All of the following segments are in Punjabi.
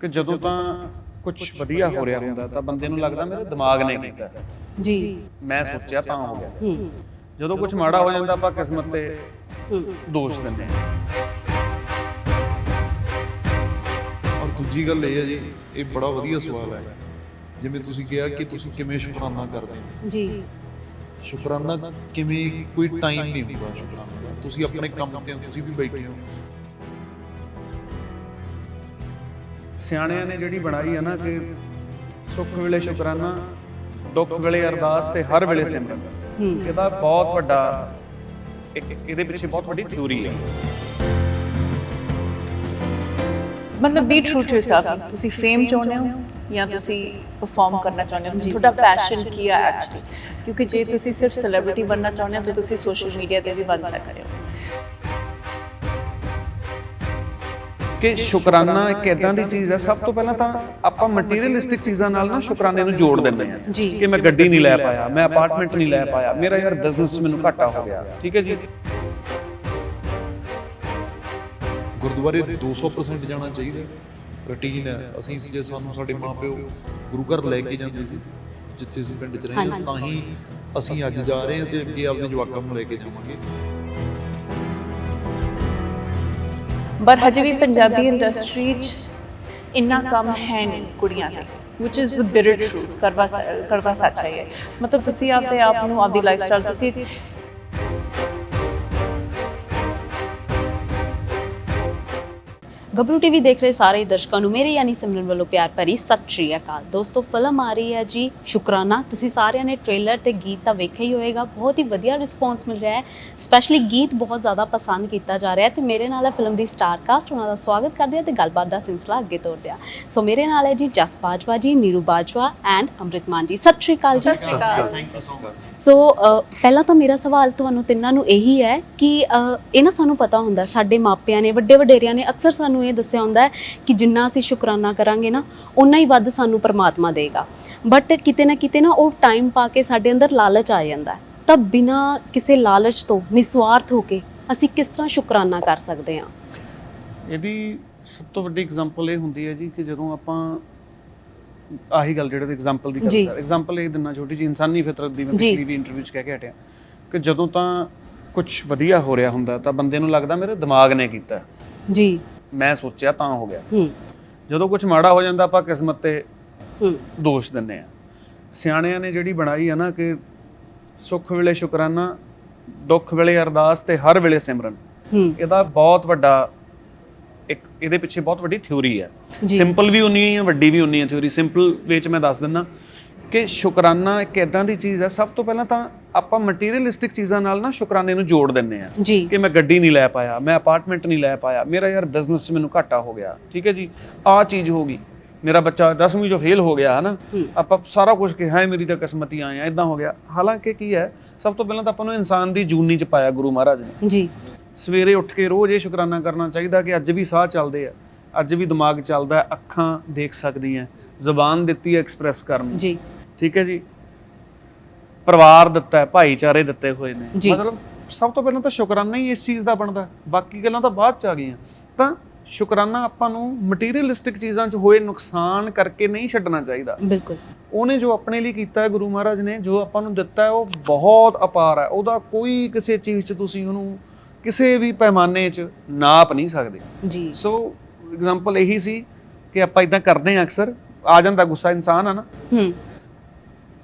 ਕਿ ਜਦੋਂ ਤਾਂ ਕੁਝ ਵਧੀਆ ਹੋ ਰਿਹਾ ਹੁੰਦਾ ਤਾਂ ਬੰਦੇ ਨੂੰ ਲੱਗਦਾ ਮੇਰੇ ਦਿਮਾਗ ਨੇ ਕੀਤਾ। ਜੀ। ਮੈਂ ਸੋਚਿਆ ਤਾਂ ਹੋ ਗਿਆ। ਹੂੰ। ਜਦੋਂ ਕੁਝ ਮਾੜਾ ਹੋ ਜਾਂਦਾ ਆਪਾਂ ਕਿਸਮਤ ਤੇ ਦੋਸ਼ ਦਿੰਦੇ ਹਾਂ। ਔਰ ਦੂਜੀ ਗੱਲ ਇਹ ਹੈ ਜੀ ਇਹ ਬੜਾ ਵਧੀਆ ਸਵਾਲ ਹੈ। ਜਿਵੇਂ ਤੁਸੀਂ ਕਿਹਾ ਕਿ ਤੁਸੀਂ ਕਿਵੇਂ ਸ਼ੁਕਰਾਨਾ ਕਰਦੇ ਹੋ। ਜੀ। ਸ਼ੁਕਰਾਨਾ ਕਿਵੇਂ ਕੋਈ ਟਾਈਮ ਨਹੀਂ ਹੁੰਦਾ ਸ਼ੁਕਰਾਨਾ। ਤੁਸੀਂ ਆਪਣੇ ਕੰਮ ਤੇ ਹੋ ਤੁਸੀਂ ਵੀ ਬੈਠੇ ਹੋ। ਸਿਆਣਿਆਂ ਨੇ ਜਿਹੜੀ ਬਣਾਈ ਹੈ ਨਾ ਕਿ ਸੁੱਖ ਵੇਲੇ ਸ਼ੁਕਰਾਨਾ ਦੁੱਖ ਵੇਲੇ ਅਰਦਾਸ ਤੇ ਹਰ ਵੇਲੇ ਸਿਮਰਨ। ਹੂੰ। ਇਹਦਾ ਬਹੁਤ ਵੱਡਾ ਇੱਕ ਇਹਦੇ ਪਿੱਛੇ ਬਹੁਤ ਵੱਡੀ ਥਿਊਰੀ ਹੈ। ਮਤਲਬ ਬੀ ਟਰੂ ਟੂ yourself ਤੁਸੀਂ ਫੇਮ ਚਾਹੁੰਦੇ ਹੋ ਜਾਂ ਤੁਸੀਂ ਪਰਫਾਰਮ ਕਰਨਾ ਚਾਹੁੰਦੇ ਹੋ? ਤੁਹਾਡਾ ਪੈਸ਼ਨ ਕੀ ਹੈ ਐਕਚੁਅਲੀ ਕਿਉਂਕਿ ਜੇ ਤੁਸੀਂ ਸਿਰਫ ਸੈਲੀਬ੍ਰਿਟੀ ਬਣਨਾ ਚਾਹੁੰਦੇ ਹੋ ਤਾਂ ਤੁਸੀਂ ਸੋਸ਼ਲ ਮੀਡੀਆ ਤੇ ਵੀ ਬਣ ਸਕਦੇ ਹੋ। ਕਿ ਸ਼ੁਕਰਾਨਾ ਇੱਕ ਇਦਾਂ ਦੀ ਚੀਜ਼ ਹੈ ਸਭ ਤੋਂ ਪਹਿਲਾਂ ਤਾਂ ਆਪਾਂ ਮਟੀਰੀਅਲਿਸਟਿਕ ਚੀਜ਼ਾਂ ਨਾਲ ਨਾ ਸ਼ੁਕਰਾਨੇ ਨੂੰ ਜੋੜ ਦਿੰਦੇ ਜੀ। ਕਿ ਮੈਂ ਗੱਡੀ ਨਹੀਂ ਲੈ ਪਾਇਆ ਮੈਂ ਅਪਾਰਟਮੈਂਟ ਨਹੀਂ ਲੈ ਪਾਇਆ ਮੇਰਾ ਯਾਰ ਬਿਜ਼ਨਸ ਮੈਨੂੰ ਘਾਟਾ ਹੋ ਗਿਆ। ਠੀਕ ਹੈ ਜੀ? ਗੁਰਦੁਆਰੇ 200% ਜਾਣਾ ਚਾਹੀਦਾ। ਰੁਟੀਨ ਹੈ। ਅਸੀਂ ਜੇ ਸਾਨੂੰ ਸਾਡੇ ਮਾਪਿਓ ਗੁਰੂ ਘਰ ਲੈ ਕੇ ਜਾਂਦੇ ਸੀ ਜਿੱਥੇ ਅਸੀਂ ਪਿੰਡ 'ਚ ਰਹੇ ਹਾਂ ਤਾਂ ਹੀ ਅਸੀਂ ਅੱਜ ਜਾ ਰਹੇ ਹਾਂ ਤੇ ਅੱਗੇ ਆਪਣੇ ਜਵਾਕਾਂ ਨੂੰ ਲੈ ਕੇ ਜਾਵਾਂਗੇ। ਪਰ ਹਜੇ ਵੀ ਪੰਜਾਬੀ ਇੰਡਸਟਰੀ 'ਚ ਇੰਨਾ ਕੰਮ ਹੈ ਨਹੀਂ ਕੁੜੀਆਂ ਲਈ which is the bitter truth, ਕਰਵਾ ਸ- ਕਰਵਾ ਸੱਚ ਹੈ ਇਹ। ਮਤਲਬ ਤੁਸੀਂ ਆਪਦੇ ਆਪ ਨੂੰ, ਆਪਦੀ ਲਾਈਫਸਟਾਈਲ ਤੁਸੀਂ ਗੱਭਰੂ ਟੀਵੀ ਦੇਖ ਰਹੇ ਸਾਰੇ ਦਰਸ਼ਕਾਂ ਨੂੰ ਮੇਰੇ ਯਾਨੀ ਸਿਮਰਨ ਵੱਲੋਂ ਪਿਆਰ ਭਰੀ ਸਤਿ ਸ਼੍ਰੀ ਅਕਾਲ। ਦੋਸਤੋ ਫਿਲਮ ਆ ਰਹੀ ਹੈ ਜੀ ਸ਼ੁਕਰਾਨਾ। ਤੁਸੀਂ ਸਾਰਿਆਂ ਨੇ ਟ੍ਰੇਲਰ ਤੇ ਗੀਤ ਤਾਂ ਵੇਖਿਆ ਹੀ ਹੋਵੇਗਾ। ਬਹੁਤ ਹੀ ਵਧੀਆ ਰਿਸਪੌਂਸ ਮਿਲ ਰਿਹਾ ਹੈ। ਸਪੈਸ਼ਲੀ ਗੀਤ ਬਹੁਤ ਜ਼ਿਆਦਾ ਪਸੰਦ ਕੀਤਾ ਜਾ ਰਿਹਾ ਹੈ ਤੇ ਮੇਰੇ ਨਾਲ ਹੈ ਫਿਲਮ ਦੀ ਸਟਾਰ ਕਾਸਟ ਉਹਨਾਂ ਦਾ ਸਵਾਗਤ ਕਰਦੇ ਹਾਂ ਤੇ ਗੱਲਬਾਤ ਦਾ ਸਿਲਸਿਲਾ ਅੱਗੇ ਤੋਰਦੇ ਹਾਂ। ਸੋ ਮੇਰੇ ਨਾਲ ਹੈ ਜੀ ਜਸ ਬਾਜਵਾ ਜੀ ਨੀਰੂ ਬਾਜਵਾ ਐਂਡ ਅੰਮ੍ਰਿਤ ਮਾਨ ਜੀ। ਸਤਿ ਸ਼੍ਰੀ ਅਕਾਲ ਜੀ। ਸਤਿ ਸ਼੍ਰੀ ਅਕਾਲ। ਸੋ ਅ, ਪਹਿਲਾਂ ਤਾਂ ਮੇਰਾ ਸਵਾਲ ਤੁਹਾਨੂੰ ਤਿੰਨਾਂ ਨੂੰ ਇਹੀ ਹੈ ਕਿ ਇਹ ਨਾ ਸਾਨੂੰ ਪਤਾ ਹੁੰਦਾ ਸਾਡੇ ਮਾਪਿਆਂ ਨੇ ਵੱਡੇ ਵਡੇਰਿਆਂ ਨੇ ਅਕਸਰ ਸਾਨੂੰ ਇਹ ਦੱਸਿਆ ਹੁੰਦਾ ਹੈ ਕਿ ਜਿੰਨਾ ਅਸੀਂ ਸ਼ੁਕਰਾਨਾ ਕਰਾਂਗੇ ਨਾ ਉਨਾ ਹੀ ਵੱਧ ਸਾਨੂੰ ਪਰਮਾਤਮਾ ਦੇਗਾ। ਬਟ ਕਿਤੇ ਨਾ ਕਿਤੇ ਨਾ ਉਹ ਟਾਈਮ ਪਾ ਕੇ ਸਾਡੇ ਅੰਦਰ ਲਾਲਚ ਆ ਜਾਂਦਾ ਹੈ। ਤਾਂ ਬਿਨਾ ਕਿਸੇ ਲਾਲਚ ਤੋਂ ਨਿਸਵਾਰਥ ਹੋ ਕੇ ਅਸੀਂ ਕਿਸ ਤਰ੍ਹਾਂ ਸ਼ੁਕਰਾਨਾ ਕਰ ਸਕਦੇ ਹਾਂ? ਇਹਦੀ ਸਭ ਤੋਂ ਵੱਡੀ ਐਗਜ਼ਾਮਪਲ ਇਹ ਹੁੰਦੀ ਹੈ ਜੀ ਕਿ ਜਦੋਂ ਆਪਾਂ ਆਹੀ ਗੱਲ ਜਿਹੜੇ ਐਗਜ਼ਾਮਪਲ ਦੀ ਜੀ। ਗੱਲ ਕਰ ਐਗਜ਼ਾਮਪਲ ਇਹ ਦਿੰਨਾ ਛੋਟੀ ਜੀ ਇਨਸਾਨੀ ਫਿਤਰਤ ਦੀ ਮੈਂ ਜੀ। ਪਿਛਲੀ ਵੀ ਇੰਟਰਵਿਊ 'ਚ ਕਹਿ ਕੇ ਹਟਿਆ। ਕਿ ਜਦੋਂ ਤਾਂ ਕੁਝ ਵਧੀਆ ਹੋ ਰਿਹਾ ਹੁੰਦਾ ਤਾਂ ਬੰਦੇ ਨੂੰ ਲੱਗਦਾ ਮੇਰੇ ਦਿਮਾਗ ਨੇ ਕੀਤਾ। ਜੀ। ਮੈਂ ਸੋਚਿਆ ਤਾਂ ਹੋ ਗਿਆ। ਹੂੰ। ਜਦੋਂ ਕੁਝ ਮਾੜਾ ਹੋ ਜਾਂਦਾ ਆਪਾਂ ਕਿਸਮਤ ਤੇ ਹੂੰ। ਦੋਸ਼ ਦਿੰਦੇ ਆ ਸਿਆਣਿਆਂ ਨੇ ਜਿਹੜੀ ਬਣਾਈ ਆ ਨਾ ਕਿ ਸੁੱਖ ਵੇਲੇ ਸ਼ੁਕਰਾਨਾ ਦੁੱਖ ਵੇਲੇ ਅਰਦਾਸ ਤੇ ਹਰ ਵੇਲੇ ਸਿਮਰਨ। ਹੂੰ। ਇਹਦਾ ਬਹੁਤ ਵੱਡਾ ਇੱਕ ਇਹਦੇ ਪਿੱਛੇ ਬਹੁਤ ਵੱਡੀ ਥਿਊਰੀ ਹੈ। ਸਿੰਪਲ ਵੀ ਉਨੀ ਹੀ ਹੈ ਵੱਡੀ ਵੀ ਉਨੀ ਹੈ ਥਿਊਰੀ। ਸਿੰਪਲ ਵਿੱਚ ਮੈਂ ਦੱਸ ਦਿੰਦਾ ਕਿ ਸ਼ੁਕਰਾਨਾ ਇੱਕ ਇਦਾਂ ਦੀ ਚੀਜ਼ ਹੈ ਸਭ ਤੋਂ ਪਹਿਲਾਂ ਤਾਂ ਆਪਾਂ ਮਟੀਰੀਅਲਿਸਟਿਕ ਚੀਜ਼ਾਂ ਨਾਲ ਨਾ ਸ਼ੁਕਰਾਨੇ ਨੂੰ ਜੋੜ ਦਿੰਦੇ ਆ ਕਿ ਮੈਂ ਗੱਡੀ ਨਹੀਂ ਲੈ ਪਾਇਆ ਮੈਂ ਅਪਾਰਟਮੈਂਟ ਨਹੀਂ ਲੈ ਪਾਇਆ ਮੇਰਾ ਯਾਰ ਬਿਜ਼ਨਸ 'ਚ ਮੈਨੂੰ ਘਾਟਾ ਹੋ ਗਿਆ। ਠੀਕ ਹੈ ਜੀ? ਆਹ ਚੀਜ਼ ਹੋ ਗਈ। ਮੇਰਾ ਬੱਚਾ 10ਵੀਂ ਚੋਂ ਫੇਲ ਹੋ ਗਿਆ ਹਨਾ? ਆਪਾਂ ਸਾਰਾ ਕੁਝ ਕਿਹਾ ਹੈ ਮੇਰੀ ਤਾਂ ਕਿਸਮਤ ਹੀ ਆਇਆ ਇਦਾਂ ਹੋ ਗਿਆ। ਹਾਲਾਂਕਿ ਕੀ ਹੈ ਸਭ ਤੋਂ ਪਹਿਲਾਂ ਤਾਂ ਆਪਾਂ ਨੂੰ ਇਨਸਾਨ ਦੀ ਜੂਨੀ 'ਚ ਪਾਇਆ ਗੁਰੂ ਮਹਾਰਾਜ ਨੇ। ਜੀ। ਸਵੇਰੇ ਉੱਠ ਕੇ ਰੋਜ਼ ਇਹ ਸ਼ੁਕਰਾਨਾ ਕਰਨਾ ਚਾਹੀਦਾ ਕਿ ਅੱਜ ਵੀ ਸਾਹ ਚੱਲਦੇ ਆ ਅੱਜ ਵੀ ਦਿਮਾਗ ਚੱਲਦਾ ਅੱਖਾਂ ਦੇਖ ਸਕਦੀਆਂ ਜ਼ੁਬਾਨ ਦਿੱਤੀ ਐਕਸਪ੍ਰੈਸ ਕਰਨ ਜੀ। ਠੀਕ ਹੈ ਜੀ? ਪਰਿਵਾਰ ਦਿੱਤਾ ਹੈ ਭਾਈਚਾਰੇ ਦਿੱਤੇ ਹੋਏ ਨੇ। ਜੀ। ਮਤਲਬ ਸਭ ਤੋਂ ਪਹਿਲਾਂ ਤਾਂ ਸ਼ੁਕਰਾਨਾ ਹੀ ਇਸ ਚੀਜ਼ ਦਾ ਬਣਦਾ। ਬਾਕੀ ਗੱਲਾਂ ਤਾਂ ਬਾਅਦ ਚ ਆ ਗਈਆਂ। ਤਾਂ ਸ਼ੁਕਰਾਨਾ ਆਪਾਂ ਨੂੰ ਮਟੀਰੀਅਲਿਸਟਿਕ ਚੀਜ਼ਾਂ 'ਚ ਹੋਏ ਨੁਕਸਾਨ ਕਰਕੇ ਨਹੀਂ ਛੱਡਣਾ ਚਾਹੀਦਾ। ਬਿਲਕੁਲ। ਉਹਨੇ ਜੋ ਆਪਣੇ ਲਈ ਕੀਤਾ ਹੈ ਗੁਰੂ ਮਹਾਰਾਜ ਨੇ ਜੋ ਆਪਾਂ ਨੂੰ ਦਿੱਤਾ ਹੈ ਉਹ ਬਹੁਤ ਅਪਾਰ ਹੈ। ਉਹਦਾ ਕੋਈ ਕਿਸੇ ਚੀਜ਼ 'ਚ ਤੁਸੀਂ ਉਹਨੂੰ ਕਿਸੇ ਵੀ ਪੈਮਾਨੇ 'ਚ ਨਾਪ ਨਹੀਂ ਸਕਦੇ। ਜੀ। ਸੋ ਐਗਜ਼ਾਮਪਲ ਇਹੀ ਸੀ ਕਿ ਆਪਾਂ ਇਦਾਂ ਕਰਦੇ ਹਾਂ ਅਕਸਰ। ਆ ਜਾਂਦਾ ਗੁੱਸਾ ਇਨਸਾਨ ਆ ਨਾ। ਹੂੰ।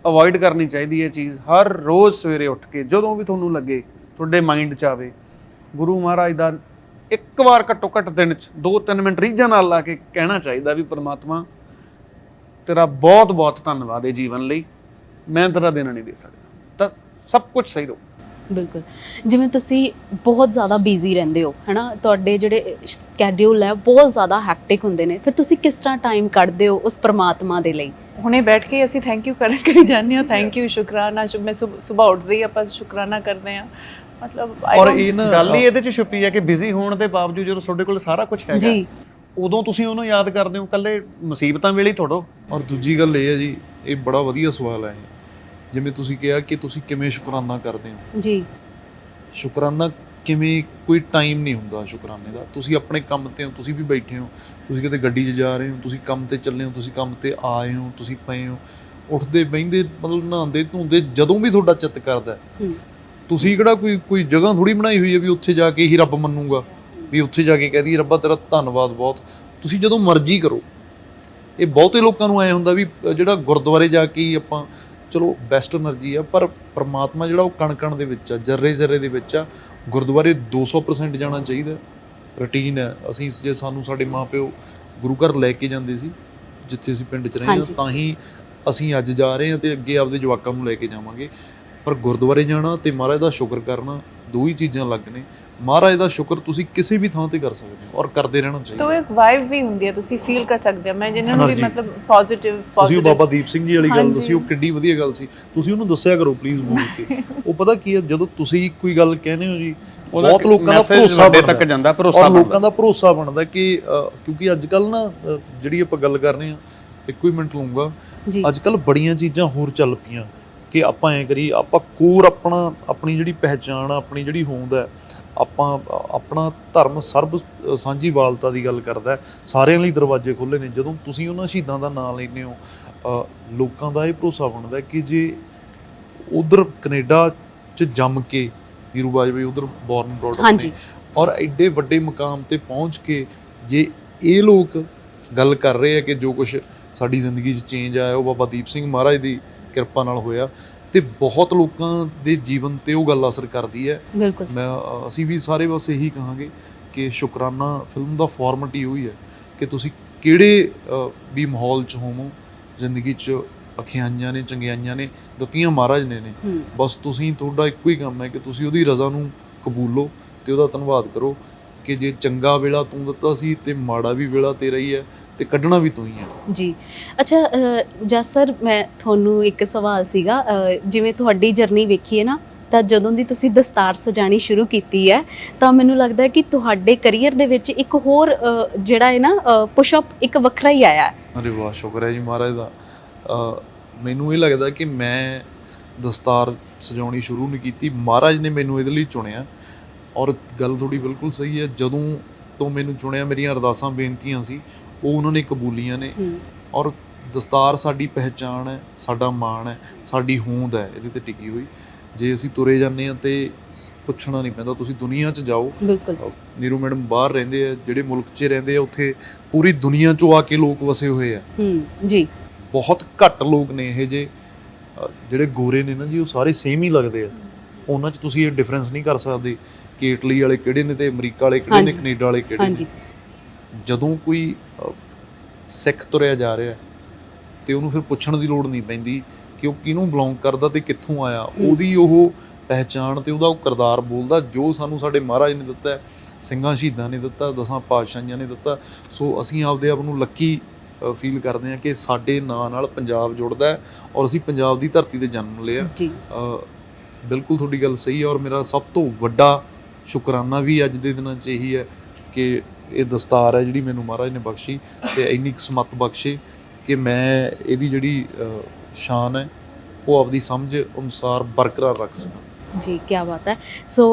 ਅਵੋਇਡ ਕਰਨੀ ਚਾਹੀਦੀ ਹੈ ਚੀਜ਼। ਹਰ ਰੋਜ਼ ਸਵੇਰੇ ਉੱਠ ਕੇ, ਜਦੋਂ ਵੀ ਤੁਹਾਨੂੰ ਲੱਗੇ, ਤੁਹਾਡੇ ਮਾਈਂਡ 'ਚ ਆਵੇ। ਗੁਰੂ ਮਹਾਰਾਜ ਦਾ ਇੱਕ ਵਾਰ ਘੱਟੋ ਘੱਟ ਦਿਨ 'ਚ 2-3 ਮਿੰਟ ਰੀਝਾਂ ਨਾਲ ਲਾ ਕੇ ਕਹਿਣਾ ਚਾਹੀਦਾ ਵੀ ਪ੍ਰਮਾਤਮਾ, ਤੇਰਾ ਬਹੁਤ ਬਹੁਤ ਧੰਨਵਾਦ ਹੈ ਜੀਵਨ ਲਈ। ਮੈਂ ਤੇਰਾ ਦੇਣਾ ਨਹੀਂ ਦੇ ਸਕਦਾ। ਤਾਂ ਸਭ ਕੁਝ ਸਹੀ ਰਹੂ। ਬਿਲਕੁਲ। ਜਿਵੇਂ ਤੁਸੀਂ ਬਹੁਤ ਜ਼ਿਆਦਾ ਬਿਜ਼ੀ ਰਹਿੰਦੇ ਹੋ ਹੈਨਾ? ਤੁਹਾਡੇ ਜਿਹੜੇ ਸਕੇਡਿਊਲ ਹੈ ਬਹੁਤ ਜ਼ਿਆਦਾ ਹੈਕਟਿਕ ਹੁੰਦੇ ਨੇ। ਫਿਰ ਤੁਸੀਂ ਕਿਸ ਤਰ੍ਹਾਂ ਟਾਈਮ ਕੱਢਦੇ ਹੋ ਉਸ ਪ੍ਰਮਾਤਮਾ ਦੇ ਲਈ? ਹੁਣੇ ਬੈਠ ਕੇ ਅਸੀਂ ਥੈਂਕ ਯੂ ਕਰਨ ਕਰੀ ਜਾਂਦੇ ਹਾਂ। ਥੈਂਕ ਯੂ ਸ਼ੁਕਰਾਨਾ। ਜਦ ਮੈਂ ਸਵੇਰ ਉੱਠਦੇ ਹੀ ਆਪਾਂ ਸ਼ੁਕਰਾਨਾ ਕਰਦੇ ਹਾਂ। ਮਤਲਬ ਔਰ ਇਹ ਨਾ ਗੱਲ ਹੀ ਇਹਦੇ 'ਚ ਛੁਪੀ ਹੈ ਕਿ ਬਿਜ਼ੀ ਹੋਣ ਦੇ ਬਾਵਜੂਦ ਜਦੋਂ ਤੁਹਾਡੇ ਕੋਲ ਸਾਰਾ ਕੁਝ ਹੈਗਾ ਜੀ। ਉਦੋਂ ਤੁਸੀਂ ਉਹਨੂੰ ਯਾਦ ਕਰਦੇ ਹੋ ਕੱਲੇ ਮੁਸੀਬਤਾਂ ਵੇਲੇ ਹੀ ਥੋੜੋ ਔਰ ਦੂਜੀ ਗੱਲ ਇਹ ਹੈ ਜੀ ਇਹ ਬੜਾ ਵਧੀਆ ਸਵਾਲ ਹੈ। ਜਿਵੇਂ ਤੁਸੀਂ ਕਿਹਾ ਕਿ ਤੁਸੀਂ ਕਿਵੇਂ ਸ਼ੁਕਰਾਨਾ ਕਰਦੇ ਹੋ। ਜੀ। ਸ਼ੁਕਰਾਨਾ ਕਿਵੇਂ ਕੋਈ ਟਾਈਮ ਨਹੀਂ ਹੁੰਦਾ ਸ਼ੁਕਰਾਨੇ ਦਾ। ਤੁਸੀਂ ਆਪਣੇ ਕੰਮ ਤੇ ਹੋ ਤੁਸੀਂ ਵੀ ਬੈਠੇ ਹੋ। ਤੁਸੀਂ ਕਿਤੇ ਗੱਡੀ 'ਚ ਜਾ ਰਹੇ ਹੋ ਤੁਸੀਂ ਕੰਮ ਤੇ ਚੱਲੇ ਹੋ ਤੁਸੀਂ ਕੰਮ ਤੇ ਆਏ ਹੋ ਤੁਸੀਂ ਪਏ ਹੋ। ਉੱਠਦੇ ਬਹਿੰਦੇ ਮਤਲਬ ਨਹਾਉਂਦੇ ਧੋਂਦੇ ਜਦੋਂ ਵੀ ਤੁਹਾਡਾ ਚਿੱਤ ਕਰਦਾ। ਤੁਸੀਂ ਕਿਹੜਾ ਕੋਈ ਕੋਈ ਜਗ੍ਹਾ ਥੋੜੀ ਬਣਾਈ ਹੋਈ ਹੈ ਵੀ ਉੱਥੇ ਜਾ ਕੇ ਹੀ ਰੱਬ ਮੰਨੂਗਾ? ਵੀ ਉੱਥੇ ਜਾ ਕੇ ਕਹਦੀ ਰੱਬਾ ਤੇਰਾ ਧੰਨਵਾਦ ਬਹੁਤ। ਤੁਸੀਂ ਜਦੋਂ ਮਰਜ਼ੀ ਕਰੋ। ਇਹ ਬਹੁਤੇ ਲੋਕਾਂ ਨੂੰ ਐ ਹੁੰਦਾ ਵੀ ਜਿਹੜਾ ਗੁਰਦੁਆਰੇ ਜਾ ਕੇ ਆਪਾਂ ਚਲੋ ਬੈਸਟ એનર્ਜੀ ਆ ਪਰ ਪ੍ਰਮਾਤਮਾ ਜਿਹੜਾ ਉਹ ਕਣ-ਕਣ ਦੇ ਵਿੱਚ ਆ ਜਰੇ-ਜਰੇ ਦੇ ਵਿੱਚ ਆ ਗੁਰਦੁਆਰੇ 200% ਜਾਣਾ ਚਾਹੀਦਾ। ਰੁਟੀਨ ਹੈ ਅਸੀਂ ਜੇ ਸਾਨੂੰ ਸਾਡੇ ਮਾਪਿਓ ਗੁਰੂ ਘਰ ਲੈ ਕੇ ਜਾਂਦੇ ਸੀ ਜਿੱਥੇ ਅਸੀਂ ਪਿੰਡ 'ਚ ਰਹੇ ਹਾਂ ਤਾਂ ਹੀ ਅਸੀਂ ਅੱਜ ਜਾ ਰਹੇ ਹਾਂ ਤੇ ਅੱਗੇ ਆਪਦੇ ਜਵਾਕਾਂ ਨੂੰ ਲੈ ਕੇ ਜਾਵਾਂਗੇ। ਪਰ ਗੁਰਦੁਆਰੇ ਜਾਣਾ ਤੇ ਮਹਾਰਾਜ ਦਾ ਸ਼ੁਕਰ ਕਰਨਾ ਦੋ ਹੀ ਚੀਜ਼ਾਂ ਅਲੱਗ ਨੇ। ਮਹਾਰਾਜ ਦਾ ਸ਼ੁਕਰ ਤੁਸੀਂ ਕਿਸੇ ਵੀ ਥਾਂ ਤੇ ਕਰ ਸਕਦੇ ਹੋ ਔਰ ਕਰਦੇ ਰਹਿਣਾ ਚਾਹੀਦਾ। ਤੋ ਇੱਕ ਵਾਈਬ ਵੀ ਹੁੰਦੀ ਹੈ ਤੁਸੀਂ ਫੀਲ ਕਰ ਸਕਦੇ ਹੋ। ਮੈਂ ਜਿਨ੍ਹਾਂ ਨੂੰ ਵੀ। ਮਤਲਬ ਪੋਜ਼ਿਟਿਵ ਤੁਸੀਂ ਪੋਜ਼ਿਟਿਵ ਬਾਬਾ ਦੀਪ ਸਿੰਘ ਜੀ ਵਾਲੀ ਗੱਲ। ਦੱਸੀ ਉਹ ਕਿੱਡੀ ਵਧੀਆ ਗੱਲ ਸੀ। ਤੁਸੀਂ ਉਹਨੂੰ ਦੱਸਿਆ ਕਰੋ ਪਲੀਜ਼ ਬੋਲ ਕੇ ਉਹ ਪਤਾ ਕੀ ਹੈ ਜਦੋਂ ਤੁਸੀਂ ਕੋਈ ਗੱਲ ਕਹਿੰਦੇ ਹੋ ਜੀ ਬਹੁਤ ਲੋਕਾਂ ਦਾ ਭਰੋਸਾ ਵੱਡੇ ਬਣਦਾ। ਤੱਕ ਜਾਂਦਾ, ਭਰੋਸਾ ਬਣਦਾ। ਲੋਕਾਂ ਦਾ ਭਰੋਸਾ ਬਣਦਾ ਕਿ ਕਿਉਂਕਿ ਅੱਜ ਕੱਲ ਨਾ ਜਿਹੜੀ ਆਪਾਂ ਗੱਲ ਕਰ ਰਹੇ ਹਾਂ ਇੱਕੋ ਹੀ ਮਿੰਟ ਲਊਂਗਾ। ਜੀ। ਅੱਜ ਕੱਲ ਬੜੀਆਂ ਚੀਜ਼ਾਂ ਹੋਰ ਚੱਲ ਪਈਆਂ ਕਿ ਆਪਾਂ ਐ ਕਰੀ ਆਪਾਂ ਕੋਰ ਆਪਣਾ ਆਪਣੀ ਜਿਹੜੀ ਪਹਿਚਾਣ ਆ ਆਪਣੀ ਜਿਹੜੀ ਹੋਂਦ ਹੈ ਆਪਾਂ ਆਪਣਾ ਧਰਮ ਸਰਬ ਅ, ਸਾਂਝੀਵਾਲਤਾ ਦੀ ਗੱਲ ਕਰਦਾ। ਸਾਰਿਆਂ ਲਈ ਦਰਵਾਜ਼ੇ ਖੁੱਲੇ ਨੇ ਜਦੋਂ ਤੁਸੀਂ ਉਹਨਾਂ ਸ਼ਹੀਦਾਂ ਦਾ ਨਾਮ ਲੈਂਦੇ ਹੋ ਲੋਕਾਂ ਦਾ ਇਹ ਭਰੋਸਾ ਬਣਦਾ ਕਿ ਜੇ ਉਧਰ ਕੈਨੇਡਾ ਚ ਜੰਮ ਕੇ ਵੀਰੂ ਬਾਜਵਾ ਉਧਰ ਬੌਰਨ ਬ੍ਰੌਡ ਹਾਂਜੀ। ਔਰ ਐਡੇ ਵੱਡੇ ਮੁਕਾਮ ਤੇ ਪਹੁੰਚ ਕੇ ਜੇ ਇਹ ਲੋਕ ਗੱਲ ਕਰ ਰਹੇ ਆ ਕਿ ਜੋ ਕੁਝ ਸਾਡੀ ਜ਼ਿੰਦਗੀ 'ਚ ਚੇਂਜ ਆਇਆ ਉਹ ਬਾਬਾ ਦੀਪ ਸਿੰਘ ਮਹਾਰਾਜ ਦੀ ਕਿਰਪਾ ਨਾਲ ਹੋਇਆ ਤੇ ਬਹੁਤ ਲੋਕਾਂ ਦੇ ਜੀਵਨ ਤੇ ਉਹ ਗੱਲ ਅਸਰ ਕਰਦੀ ਹੈ। ਬਿਲਕੁਲ। ਮੈਂ ਅਸੀਂ ਵੀ ਸਾਰੇ ਬਸ ਇਹੀ ਕਹਾਂਗੇ ਕਿ ਸ਼ੁਕਰਾਨਾ ਫਿਲਮ ਦਾ ਫਾਰਮੈਟ ਹੀ ਉਹੀ ਹੈ ਕਿ ਤੁਸੀਂ ਕਿਹੜੇ ਵੀ ਮਾਹੌਲ 'ਚ ਹੋਵੋ ਜ਼ਿੰਦਗੀ 'ਚ ਅਖਿਆਈਆਂ ਨੇ ਚੰਗਿਆਈਆਂ ਨੇ ਦਿੱਤੀਆਂ ਮਹਾਰਾਜ ਨੇ ਨੇ। ਬਸ ਤੁਸੀਂ ਤੁਹਾਡਾ ਇੱਕੋ ਹੀ ਕੰਮ ਹੈ ਕਿ ਤੁਸੀਂ ਉਹਦੀ ਰਜ਼ਾ ਨੂੰ ਕਬੂਲੋ ਤੇ ਉਹਦਾ ਧੰਨਵਾਦ ਕਰੋ ਕਿ ਜੇ ਚੰਗਾ ਵੇਲਾ ਤੂੰ ਦਿੱਤਾ ਸੀ ਤੇ ਮਾੜਾ ਵੀ ਵੇਲਾ ਤੇਰਾ ਹੀ ਹੈ ਤੇ ਕੱਢਣਾ ਵੀ ਤੂੰ ਹੀ ਹੈ ਜੀ। ਅੱਛਾ ਜਸ ਸਰ ਮੈਂ ਤੁਹਾਨੂੰ ਇੱਕ ਸਵਾਲ ਸੀਗਾ। ਜਿਵੇਂ ਤੁਹਾਡੀ ਜਰਨੀ ਵੇਖੀ ਹੈ ਨਾ ਤਾਂ ਜਦੋਂ ਦੀ ਤੁਸੀਂ ਦਸਤਾਰ ਸਜਾਣੀ ਸ਼ੁਰੂ ਕੀਤੀ ਹੈ ਤਾਂ ਮੈਨੂੰ ਲੱਗਦਾ ਹੈ ਕਿ ਤੁਹਾਡੇ ਕੈਰੀਅਰ ਦੇ ਵਿੱਚ ਇੱਕ ਹੋਰ ਜਿਹੜਾ ਹੈ ਨਾ ਪੁਸ਼ ਅਪ ਇੱਕ ਵੱਖਰਾ ਹੀ ਆਇਆ ਅਰੇ ਵਾਹ ਸ਼ੁਕਰ ਹੈ ਜੀ ਮਹਾਰਾਜ ਦਾ। ਮੈਨੂੰ ਇਹ ਲੱਗਦਾ ਕਿ ਮੈਂ ਦਸਤਾਰ ਸਜਾਉਣੀ ਸ਼ੁਰੂ ਨਹੀਂ ਕੀਤੀ। ਮਹਾਰਾਜ ਨੇ ਮੈਨੂੰ ਇਹਦੇ ਲਈ ਚੁਣਿਆ। ਔਰ ਗੱਲ ਥੋੜੀ ਬਿਲਕੁਲ ਸਹੀ ਹੈ। ਜਦੋਂ ਤੋਂ ਮੈਨੂੰ ਚੁਣਿਆ ਮੇਰੀਆਂ ਅਰਦਾਸਾਂ ਬੇਨਤੀਆਂ ਸੀ ਉਹ ਉਹਨਾਂ ਨੇ ਕਬੂਲੀਆਂ ਨੇ। ਔਰ ਦਸਤਾਰ ਸਾਡੀ ਪਹਿਚਾਣ ਹੈ ਸਾਡਾ ਮਾਣ ਹੈ ਸਾਡੀ ਹੋਂਦ ਹੈ ਇਹਦੇ ਤੇ ਟਿਕੀ ਹੋਈ। ਜੇ ਅਸੀਂ ਤੁਰੇ ਜਾਂਦੇ ਹਾਂ ਤੇ ਪੁੱਛਣਾ ਨਹੀਂ ਪੈਂਦਾ ਤੁਸੀਂ ਦੁਨੀਆ 'ਚ ਜਾਓ। ਬਿਲਕੁਲ। ਨੀਰੂ ਮੈਡਮ ਬਾਹਰ ਰਹਿੰਦੇ ਆ ਜਿਹੜੇ ਮੁਲਕ 'ਚ ਰਹਿੰਦੇ ਆ ਉੱਥੇ ਪੂਰੀ ਦੁਨੀਆ 'ਚੋਂ ਆ ਕੇ ਲੋਕ ਵਸੇ ਹੋਏ ਆ। ਹੂੰ ਜੀ। ਬਹੁਤ ਘੱਟ ਲੋਕ ਨੇ ਇਹ ਜੇ। ਜਿਹੜੇ ਗੋਰੇ ਨੇ ਨਾ ਜੀ ਉਹ ਸਾਰੇ ਸੇਮ ਹੀ ਲੱਗਦੇ ਆ। ਉਹਨਾਂ 'ਚ ਤੁਸੀਂ ਇਹ ਡਿਫਰੈਂਸ ਨਹੀਂ ਕਰ ਸਕਦੇ। ਕਿ ਇਟਲੀ ਵਾਲੇ ਕਿਹੜੇ ਨੇ ਤੇ ਅਮਰੀਕਾ ਵਾਲੇ ਕਿਹੜੇ ਨੇ ਹਾਂਜੀ। ਕੈਨੇਡਾ ਵਾਲੇ ਕਿਹੜੇ ਹਾਂਜੀ। ਨੇ ਜਦੋਂ ਕੋਈ ਸਿੱਖ ਤੁਰਿਆ ਜਾ ਰਿਹਾ ਤੇ ਉਹਨੂੰ ਫਿਰ ਪੁੱਛਣ ਦੀ ਲੋੜ ਨਹੀਂ ਪੈਂਦੀ ਕਿ ਉਹ ਕਿਹਨੂੰ ਬਿਲੋਂਗ ਕਰਦਾ ਤੇ ਕਿੱਥੋਂ ਆਇਆ। ਉਹਦੀ ਉਹ ਪਹਿਚਾਣ ਤੇ ਉਹਦਾ ਉਹ ਕਿਰਦਾਰ ਬੋਲਦਾ ਜੋ ਸਾਨੂੰ ਸਾਡੇ ਮਹਾਰਾਜ ਨੇ ਦਿੱਤਾ ਸਿੰਘਾਂ ਸ਼ਹੀਦਾਂ ਨੇ ਦਿੱਤਾ ਦਸਾਂ ਪਾਤਸ਼ਾਹੀਆਂ ਨੇ ਦਿੱਤਾ। ਸੋ ਅਸੀਂ ਆਪਦੇ ਆਪ ਨੂੰ ਲੱਕੀ ਫੀਲ ਕਰਦੇ ਹਾਂ ਕਿ ਸਾਡੇ ਨਾਂ ਨਾਲ ਪੰਜਾਬ ਜੁੜਦਾ ਹੈ ਔਰ ਅਸੀਂ ਪੰਜਾਬ ਦੀ ਧਰਤੀ ਤੇ ਜਨਮ ਲਿਆ ਜੀ। ਬਿਲਕੁਲ ਤੁਹਾਡੀ ਗੱਲ ਸਹੀ ਹੈ ਔਰ ਮੇਰਾ ਸਭ ਤੋਂ ਵੱਡਾ ਸ਼ੁਕਰਾਨਾ ਵੀ ਅੱਜ ਦੇ ਦਿਨਾਂ 'ਚ ਇਹੀ ਹੈ ਕਿ ਇਹ ਦਸਤਾਰ ਹੈ ਜਿਹੜੀ ਮੈਨੂੰ ਮਹਾਰਾਜ ਨੇ ਬਖਸ਼ੀ ਤੇ ਇੰਨੀ ਕੁ ਸਮੱਤ ਬਖਸ਼ੇ ਕਿ ਮੈਂ ਇਹਦੀ ਜਿਹੜੀ ਸ਼ਾਨ ਹੈ, ਉਹ ਆਪਦੀ ਸਮਝ ਅਨੁਸਾਰ ਬਰਕਰਾਰ ਰੱਖ ਸਕਾਂ। ਜੀ ਕੀ ਬਾਤ ਹੈ। ਸੋ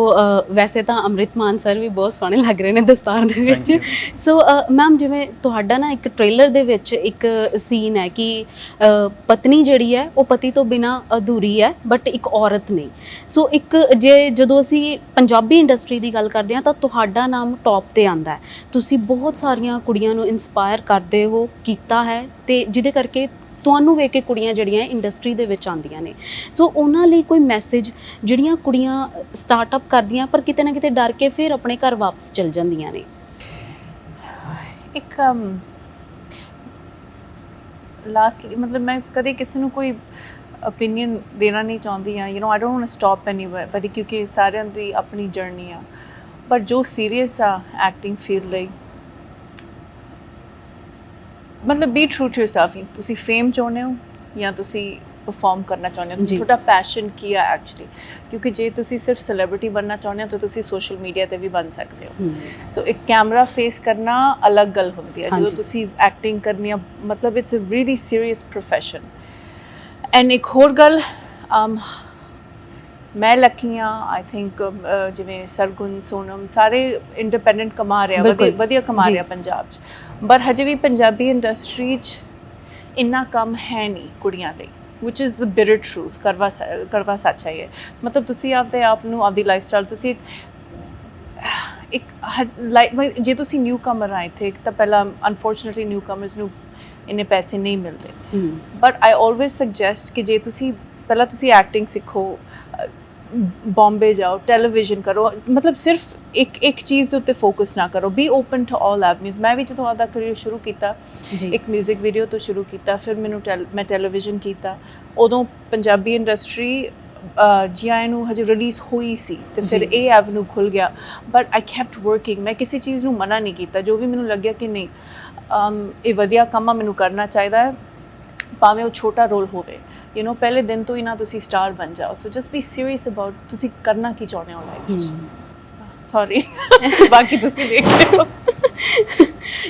ਵੈਸੇ ਤਾਂ ਅੰਮ੍ਰਿਤਮਾਨ ਸਰ ਵੀ ਬਹੁਤ ਸੋਹਣੇ ਲੱਗ ਰਹੇ ਨੇ ਦਸਤਾਰ ਦੇ ਵਿੱਚ। ਸੋ ਮੈਮ ਜਿਵੇਂ ਤੁਹਾਡਾ ਨਾ ਇੱਕ ਟ੍ਰੇਲਰ ਦੇ ਵਿੱਚ ਇੱਕ ਸੀਨ ਹੈ ਕਿ ਪਤਨੀ ਜਿਹੜੀ ਹੈ ਉਹ ਪਤੀ ਤੋਂ ਬਿਨਾ ਅਧੂਰੀ ਹੈ ਬਟ ਇੱਕ ਔਰਤ ਨਹੀਂ। ਸੋ ਇੱਕ ਜੇ ਜਦੋਂ ਅਸੀਂ ਪੰਜਾਬੀ ਇੰਡਸਟਰੀ ਦੀ ਗੱਲ ਕਰਦੇ ਹਾਂ ਤਾਂ ਤੁਹਾਡਾ ਨਾਮ ਟੌਪ ਤੇ ਆਂਦਾ ਹੈ। ਤੁਸੀਂ ਬਹੁਤ ਸਾਰੀਆਂ ਕੁੜੀਆਂ ਨੂੰ ਇਨਸਪਾਇਰ ਕਰਦੇ ਹੋ ਕੀਤਾ ਹੈ ਤੇ ਜਿਹਦੇ ਕਰਕੇ ਤੁਹਾਨੂੰ ਵੇਖ ਕੇ ਕੁੜੀਆਂ ਜਿਹੜੀਆਂ ਇੰਡਸਟਰੀ ਦੇ ਵਿੱਚ ਆਉਂਦੀਆਂ ਨੇ। ਸੋ ਉਹਨਾਂ ਲਈ ਕੋਈ ਮੈਸੇਜ ਜਿਹੜੀਆਂ ਕੁੜੀਆਂ ਸਟਾਰਟਅਪ ਕਰਦੀਆਂ, ਪਰ ਕਿਤੇ ਨਾ ਕਿਤੇ ਡਰ ਕੇ ਫਿਰ ਆਪਣੇ ਘਰ ਵਾਪਸ ਚਲ ਜਾਂਦੀਆਂ ਨੇ। ਇੱਕ ਲਾਸਟਲੀ ਮਤਲਬ ਮੈਂ ਕਦੇ ਕਿਸੇ ਨੂੰ ਕੋਈ opinion ਦੇਣਾ ਨਹੀਂ ਚਾਹੁੰਦੀ ਆ you know I don't want to stop anywhere but ਕਿਉਂਕਿ ਸਾਰਿਆਂ ਦੀ ਆਪਣੀ ਜਰਨੀ ਆ। ਪਰ ਜੋ ਸੀਰੀਅਸ ਆ ਐਕਟਿੰਗ ਫੀਲਡ ਲਈ ਮਤਲਬ ਬੀ ਟਰੂ ਟੂ yourself ਤੁਸੀਂ ਫੇਮ ਚਾਹੁੰਦੇ ਹੋ ਜਾਂ ਤੁਸੀਂ ਪਰਫਾਰਮ ਕਰਨਾ ਚਾਹੁੰਦੇ ਹੋ। ਤੁਹਾਡਾ ਪੈਸ਼ਨ ਕੀ ਆ ਐਕਚੁਅਲੀ ਕਿਉਂਕਿ ਜੇ ਤੁਸੀਂ ਸਿਰਫ ਸੈਲੀਬ੍ਰਿਟੀ ਬਣਨਾ ਚਾਹੁੰਦੇ ਹੋ ਤਾਂ ਤੁਸੀਂ ਸੋਸ਼ਲ ਮੀਡੀਆ ਤੇ ਵੀ ਬਣ ਸਕਦੇ ਹੋ ਸੋ ਇੱਕ ਕੈਮਰਾ ਫੇਸ ਕਰਨਾ ਅਲੱਗ ਗੱਲ ਹੁੰਦੀ ਹੈ ਜਦੋਂ। ਤੁਸੀਂ ਐਕਟਿੰਗ ਕਰਨੀ ਆ ਮਤਲਬ it's uh really serious profession and ਇੱਕ ਹੋਰ ਗੱਲ ਮੈਂ ਲੱਕੀਆਂ ਆਈ ਥਿੰਕ ਜਿਵੇਂ ਸਰਗੁਣ ਸੋਨਮ ਸਾਰੇ ਇੰਡੀਪੈਂਡੈਂਟ ਕਮਾ ਰਿਹਾ। ਵਧੀਆ ਕਮਾ। ਰਿਹਾ ਪੰਜਾਬ 'ਚ ਪਰ ਹਜੇ ਵੀ ਪੰਜਾਬੀ ਇੰਡਸਟਰੀ 'ਚ ਇੰਨਾ ਕੰਮ ਹੈ ਨਹੀਂ ਕੁੜੀਆਂ ਲਈ which is the bitter truth ਕਰਵਾ ਕਰਵਾ ਸੱਚ ਹੈ। ਮਤਲਬ ਤੁਸੀਂ ਆਪਦੇ ਆਪ ਨੂੰ ਆਪਦੀ ਲਾਈਫਸਟਾਈਲ ਤੁਸੀਂ ਇੱਕ- ਇੱਕ ਲਾਈਕ ਜੇ ਤੁਸੀਂ ਨਿਊ ਕਮਰ ਆਏ ਥੇ ਇੱਕ ਤਾਂ ਪਹਿਲਾਂ ਅਨਫੋਰਚੂਨਟਲੀ ਨਿਊ ਕਮਰਸ ਨੂੰ ਇੰਨੇ ਪੈਸੇ ਨਹੀਂ ਮਿਲਦੇ। ਬਟ ਆਈ ਆਲਵੇਸ ਸੁਜੈਸਟ ਕਿ ਜੇ ਤੁਸੀਂ ਪਹਿਲਾਂ ਤੁਸੀਂ ਐਕਟਿੰਗ ਸਿੱਖੋ ਬੰਬੇ ਜਾਓ ਟੈਲੀਵਿਜ਼ਨ ਕਰੋ ਮਤਲਬ ਸਿਰਫ ਇੱਕ ਇੱਕ ਚੀਜ਼ ਦੇ ਉੱਤੇ ਫੋਕਸ ਨਾ ਕਰੋ be open to all avenues ਮੈਂ ਵੀ ਜਦੋਂ ਆਪਦਾ ਕਰੀਅਰ ਸ਼ੁਰੂ ਕੀਤਾ ਇੱਕ 뮤직 ਵੀਡੀਓ ਤੋਂ ਸ਼ੁਰੂ ਕੀਤਾ ਫਿਰ ਮੈਨੂੰ ਮੈਂ ਟੈਲੀਵਿਜ਼ਨ ਕੀਤਾ। ਉਦੋਂ ਪੰਜਾਬੀ ਇੰਡਸਟਰੀ ਜੀਆਈ ਨੂੰ ਹਜੇ ਰਿਲੀਜ਼ ਹੋਈ ਸੀ ਤੇ ਫਿਰ। ਇਹ ਐਵਨਿਊ ਖੁੱਲ ਗਿਆ। ਬਟ ਆਈ ਕੈਪਟ ਵਰਕਿੰਗ ਮੈਂ ਕਿਸੇ ਚੀਜ਼ ਨੂੰ ਮਨਾ ਨਹੀਂ ਕੀਤਾ। ਜੋ ਵੀ ਮੈਨੂੰ ਲੱਗਿਆ ਕਿ ਨਹੀਂ ਅਮ ਇਹ ਵਧੀਆ ਕੰਮ ਮੈਨੂੰ ਕਰਨਾ ਚਾਹੀਦਾ ਹੈ। ਭਾਵੇਂ ਉਹ ਛੋਟਾ ਰੋਲ ਹੋਵੇ ਯੂ نو ਪਹਿਲੇ ਦਿਨ ਤੋਂ ਹੀ ਨਾ ਤੁਸੀਂ ਸਟਾਰ ਬਣ ਜਾਓ। So just be serious about ਤੁਸੀਂ ਕਰਨਾ ਕੀ ਚਾਹੁੰਦੇ ਹੋ ਲਾਈਫ ਵਿੱਚ ਸੌਰੀ ਬਾਕੀ ਤੁਸੀਂ ਦੇਖ ਲਿਓ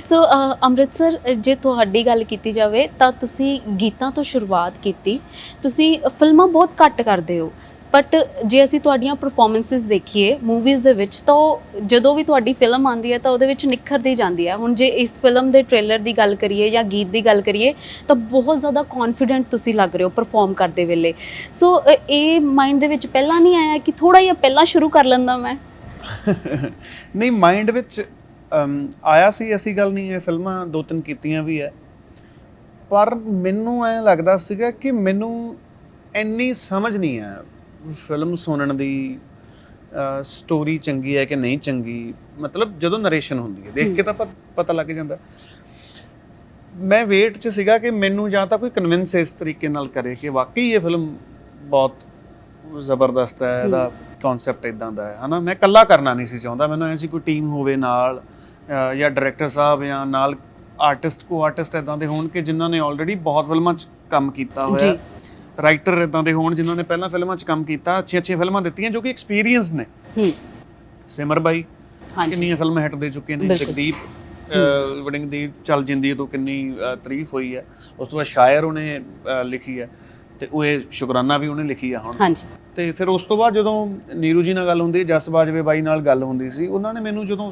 ਸੋ ਅੰਮ੍ਰਿਤਸਰ ਜੇ ਤੁਹਾਡੀ ਗੱਲ ਕੀਤੀ ਜਾਵੇ ਤਾਂ ਤੁਸੀਂ ਗੀਤਾਂ ਤੋਂ ਸ਼ੁਰੂਆਤ ਕੀਤੀ। ਤੁਸੀਂ ਫਿਲਮਾਂ ਬਹੁਤ ਘੱਟ ਕਰਦੇ ਹੋ। ਬਟ ਜੇ ਅਸੀਂ ਤੁਹਾਡੀਆਂ ਪਰਫਾਰਮੈਂਸਿਸ ਦੇਖੀਏ ਮੂਵੀਜ਼ ਦੇ ਵਿੱਚ, ਤਾਂ ਉਹ ਜਦੋਂ ਵੀ ਤੁਹਾਡੀ ਫਿਲਮ ਆਉਂਦੀ ਹੈ, ਤਾਂ ਉਹਦੇ ਵਿੱਚ ਨਿਖਰਦੀ ਜਾਂਦੀ ਹੈ। ਹੁਣ ਜੇ ਇਸ ਫਿਲਮ ਦੇ ਟ੍ਰੇਲਰ ਦੀ ਗੱਲ ਕਰੀਏ ਜਾਂ ਗੀਤ ਦੀ ਗੱਲ ਕਰੀਏ, ਤਾਂ ਬਹੁਤ ਜ਼ਿਆਦਾ ਕੌਨਫੀਡੈਂਟ ਤੁਸੀਂ ਲੱਗ ਰਹੇ ਹੋ ਪਰਫਾਰਮ ਕਰਦੇ ਵੇਲੇ। ਸੋ ਇਹ ਮਾਈਂਡ ਦੇ ਵਿੱਚ ਪਹਿਲਾਂ ਨਹੀਂ ਆਇਆ ਕਿ ਥੋੜਾ ਜਿਹਾ ਪਹਿਲਾਂ ਸ਼ੁਰੂ ਕਰ ਲੈਂਦਾ ਮੈਂ? ਨਹੀਂ ਮਾਈਂਡ ਵਿੱਚ ਆਇਆ ਸੀ, ਐਸੀ ਗੱਲ ਨਹੀਂ ਹੈ ਫਿਲਮਾਂ ਦੋ ਤਿੰਨ ਕੀਤੀਆਂ ਵੀ ਹੈ। ਪਰ ਮੈਨੂੰ ਐ ਲੱਗਦਾ ਸੀਗਾ ਕਿ ਮੈਨੂੰ ਇੰਨੀ ਸਮਝ ਨਹੀਂ ਹੈ। ਫਿਲਮ ਸੁਣਨ ਦੀ ਸਟੋਰੀ ਚੰਗੀ ਹੈ ਕਿ ਨਹੀਂ ਚੰਗੀ ਮਤਲਬ ਜਦੋਂ ਨਰੇਸ਼ਨ ਹੁੰਦੀ ਹੈ ਦੇਖ ਕੇ ਤਾਂ ਪਤਾ ਲੱਗ ਜਾਂਦਾ। ਮੈਂ ਵੇਟ 'ਚ ਸੀਗਾ ਕਿ ਮੈਨੂੰ ਜਾਂ ਤਾਂ ਕੋਈ ਕਨਵਿੰਸ ਇਸ ਤਰੀਕੇ ਨਾਲ ਕਰੇ ਕਿ ਵਾਕਈ ਇਹ ਫਿਲਮ ਬਹੁਤ ਜ਼ਬਰਦਸਤ ਹੈ ਇਹਦਾ ਕਨਸੈਪਟ ਇਦਾਂ ਦਾ ਹੈ ਹਨਾ? ਮੈਂ ਇਕੱਲਾ ਕਰਨਾ ਨਹੀਂ ਸੀ ਚਾਹੁੰਦਾ ਮੈਨੂੰ ਐ ਸੀ ਕੋਈ ਟੀਮ ਹੋਵੇ ਨਾਲ ਜਾਂ ਡਾਇਰੈਕਟਰ ਸਾਹਿਬ ਜਾਂ ਨਾਲ ਆਰਟਿਸਟ ਕੋ ਆਰਟਿਸਟ ਇਦਾਂ ਦੇ ਹੋਣ ਕਿ ਜਿਨ੍ਹਾਂ ਨੇ ਆਲਰੇਡੀ ਬਹੁਤ ਫਿਲਮਾਂ 'ਚ ਕੰਮ ਕੀਤਾ ਹੋਇਆ। ਜੀ। ਰਾਈਟਰ ਇਦਾਂ ਦੇ ਹੋਣ ਜਿਨ੍ਹਾਂ ਨੇ ਪਹਿਲਾਂ ਫਿਲਮਾਂ 'ਚ ਕੰਮ ਕੀਤਾ ਅੱਛੀਆਂ ਅੱਛੀਆਂ ਫਿਲਮਾਂ ਦਿੱਤੀਆਂ ਜੋ ਕਿ ਐਕਸਪੀਰੀਅੰਸ ਨੇ। ਹੂੰ। ਸਿਮਰ ਬਾਈ ਕਿੰਨੀਆਂ ਫਿਲਮਾਂ ਹਿੱਟ ਦੇ ਚੁੱਕੇ ਨੇ। ਜਗਦੀਪ ਵੜਿੰਗ ਦੀ ਚੱਲ ਜਿੰਦੀ ਤੋਂ ਕਿੰਨੀ ਤਾਰੀਫ ਹੋਈ ਹੈ। ਉਸ ਤੋਂ ਬਾਅਦ ਸ਼ਾਇਰ ਉਹਨੇ ਲਿਖੀ ਹੈ ਤੇ ਉਹ ਇਹ ਸ਼ੁਕਰਾਨਾ ਵੀ ਉਹਨੇ ਲਿਖੀ ਆ ਹੁਣ। ਹਾਂਜੀ। ਤੇ ਫਿਰ ਉਸ ਤੋਂ ਬਾਅਦ ਜਦੋਂ ਨੀਰੂ ਜੀ ਨਾਲ ਗੱਲ ਹੁੰਦੀ ਜਸ ਬਾਜਵੇ ਬਾਈ ਨਾਲ ਗੱਲ ਹੁੰਦੀ ਸੀ ਉਹਨਾਂ ਨੇ ਮੈਨੂੰ ਜਦੋਂ